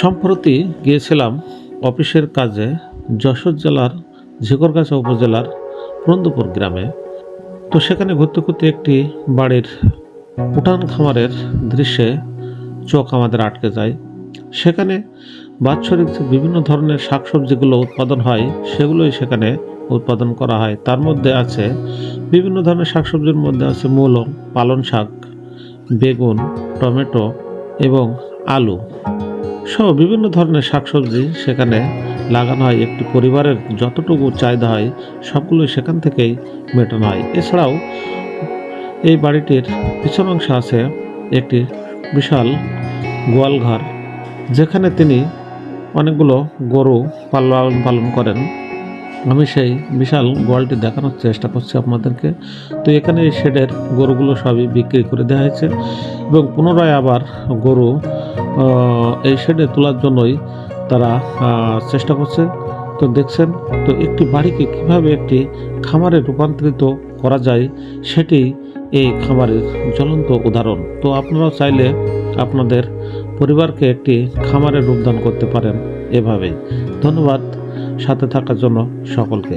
সম্প্রতি গিয়েছিলাম অফিসের কাজে যশোর জেলার ঝিকরগাছা উপজেলার পুরন্দপুর গ্রামে। তো সেখানে ঘুরতে ঘুরতে একটি বাড়ির উঠান খামারের দৃশ্যে চোখ আমাদের আটকে যায়। সেখানে বাৎসরিক বিভিন্ন ধরনের শাকসবজিগুলো উৎপাদন হয়, সেগুলোই সেখানে উৎপাদন করা হয়। তার মধ্যে আছে বিভিন্ন ধরনের শাকসবজির মধ্যে আছে মূলো, পালন শাক, বেগুন, টমেটো এবং আলু। সহ বিভিন্ন ধরনের শাকসবজি সেখানে লাগানো হয়। একটি পরিবারের যতটুকু চাহিদা হয়, সবগুলোই সেখান থেকেই মেটানো হয়। এছাড়াও এই বাড়িটির পিছন অংশে আছে একটি বিশাল গোয়ালঘর যেখানে তিনি অনেকগুলো গরু পালন পালন করেন। আমি সেই বিশাল গোয়ালটি দেখানোর চেষ্টা করছি আপনাদেরকে। তো এখানে এই শেডের গরুগুলো সবই বিক্রি করে দেওয়া হয়েছে এবং পুনরায় আবার গরু এই শেডে তোলার জন্যই তারা চেষ্টা করছে। তো দেখছেন, তো একটি বাড়িকে কীভাবে একটি খামারে রূপান্তরিত করা যায়, সেটি এই খামারের জ্বলন্ত উদাহরণ। তো আপনারাও চাইলে আপনাদের পরিবারকে একটি খামারে রূপদান করতে পারেন এভাবেই। ধন্যবাদ, সাথে থাকার জন্য সকলকে।